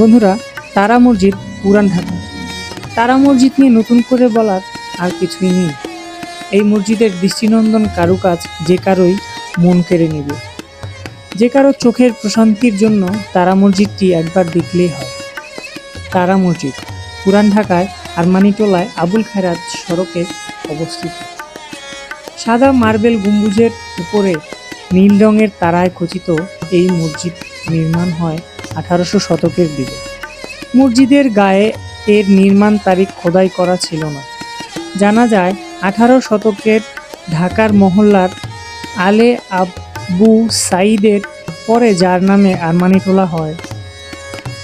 বন্ধুরা, তারা মসজিদ পুরান ঢাকা। তারা মসজিদ নিয়ে নতুন করে বলার আর কিছুই নেই। এই মসজিদের দৃষ্টিনন্দন কারুকাজ যে কারোই মন কেড়ে নেবে। যে কারও চোখের প্রশান্তির জন্য তারা মসজিদটি একবার দেখলেই হয়। তারা মসজিদ, পুরান ঢাকায় আরমানিটোলায় আবুল খায়রাত সড়কে অবস্থিত। সাদা মার্বেল গম্বুজের উপরে নীল রঙের তারায় খচিত এই মসজিদ নির্মাণ হয় আঠারোশো শতকের দিকে। মসজিদের গায়ে এর নির্মাণ তারিখ খোদাই করা ছিল না। জানা যায়, আঠারো শতকের ঢাকার মহল্লার আলে আবু সাইদের পরে যার নামে আরমানি তোলা হয়।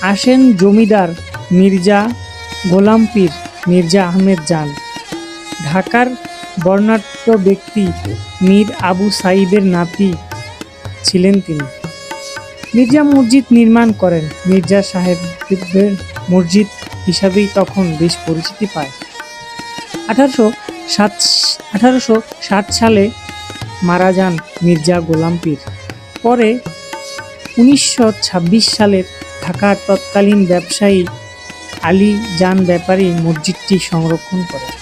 আসেন জমিদার মির্জা গোলাম পীর মির্জা আহমেদ জান। ঢাকার বর্ণাঢ্য ব্যক্তি মীর আবু সাইদের নাতি ছিলেন তিনি। মির্জা মসজিদ নির্মাণ করেন। মির্জা সাহেবের মসজিদ হিসাবেই তখন বেশ পরিচিতি পায়। আঠারোশো সাত, আঠারোশো ষাট সালে মারা যান মির্জা গোলাম পীর। পরে উনিশশো ছাব্বিশ সালের ঢাকার তৎকালীন ব্যবসায়ী আলী জান ব্যাপারী মসজিদটি সংরক্ষণ করেন।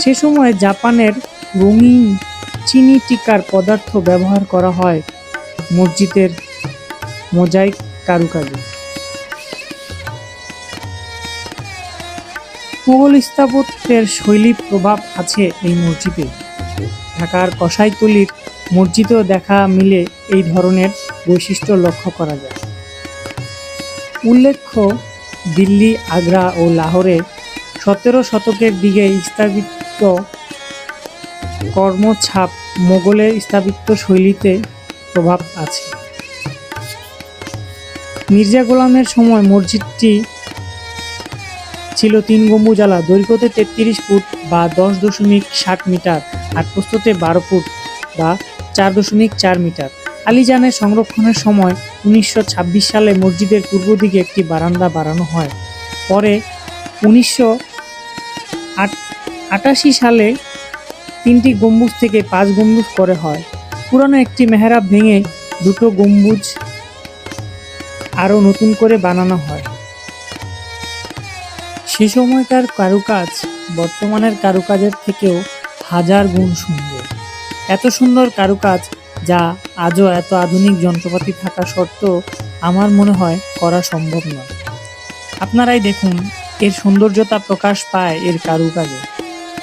সে সময় জাপানের রঙিন চিনি টিকার পদার্থ ব্যবহার করা হয় মসজিদের মোজাইক কারুকাজে মোগল স্থাপত্যের শৈলী প্রভাব আছে এই মসজিদে। ঢাকার কসাইতলির মসজিদেও দেখা মিলে এই ধরনের বৈশিষ্ট্য লক্ষ্য করা যায়। উল্লেখ্য, দিল্লি, আগ্রা ও লাহোরে সতেরো শতকের দিকে স্থাপিত কর্মছাপ মোগলের স্থাপিত্য শৈলীতে প্রভাব আছে। মির্জা গোলামের সময় মসজিদটি ছিল তিন গম্বুজালা দৈর্ঘ্যতে তেত্রিশ ফুট বা দশ দশমিক ষাট মিটার আর প্রস্তুতে বারো ফুট বা চার দশমিক চার মিটার। আলিজানের সংরক্ষণের সময় উনিশশো ছাব্বিশ সালে মসজিদের পূর্ব দিকে একটি বারান্দা বাড়ানো হয়। পরে উনিশশো আটাশি সালে তিনটি গম্বুজ থেকে পাঁচ গম্বুজ করে হয়। পুরানো একটি মেহরাব ভেঙে দুটো গম্বুজ আরও নতুন করে বানানো হয়। সে সময়কার কারুকাজ বর্তমানের কারুকাজের থেকেও হাজার গুণ সুন্দর। এত সুন্দর কারুকাজ যা আজও এত আধুনিক যন্ত্রপাতি থাকা সত্ত্বেও আমার মনে হয় করা সম্ভব নয়। আপনারাই দেখুন, এর সৌন্দর্যতা প্রকাশ পায় এর কারুকাজে,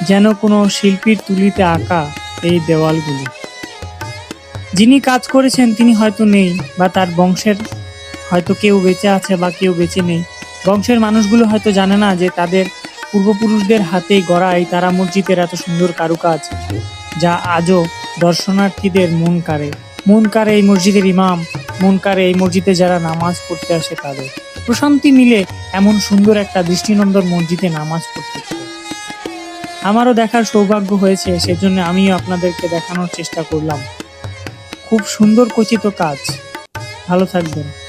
যেন কোনো শিল্পীর তুলিতে আঁকা এই দেওয়ালগুলি। যিনি কাজ করেছেন তিনি হয়তো নেই বা তার বংশের হয়তো কেউ বেঁচে আছে বা কেউ বেঁচে নেই। বংশের মানুষগুলো হয়তো জানে না যে তাদের পূর্বপুরুষদের হাতেই গড়া এই তারা মসজিদের এত সুন্দর কারুকাজ, যা আজও দর্শনার্থীদের মন কাড়ে। মন কাড়ে এই মসজিদের ইমাম, মন কাড়ে এই মসজিদে যারা নামাজ পড়তে আসে তাদের। প্রশান্তি মিলে এমন সুন্দর একটা দৃষ্টিনন্দন মসজিদে নামাজ পড়তে আমারও দেখার সৌভাগ্য হয়েছে, সেজন্য আমিও আপনাদেরকে দেখানোর চেষ্টা করলাম। খুব সুন্দর খচিত কাজ। ভালো থাকবেন।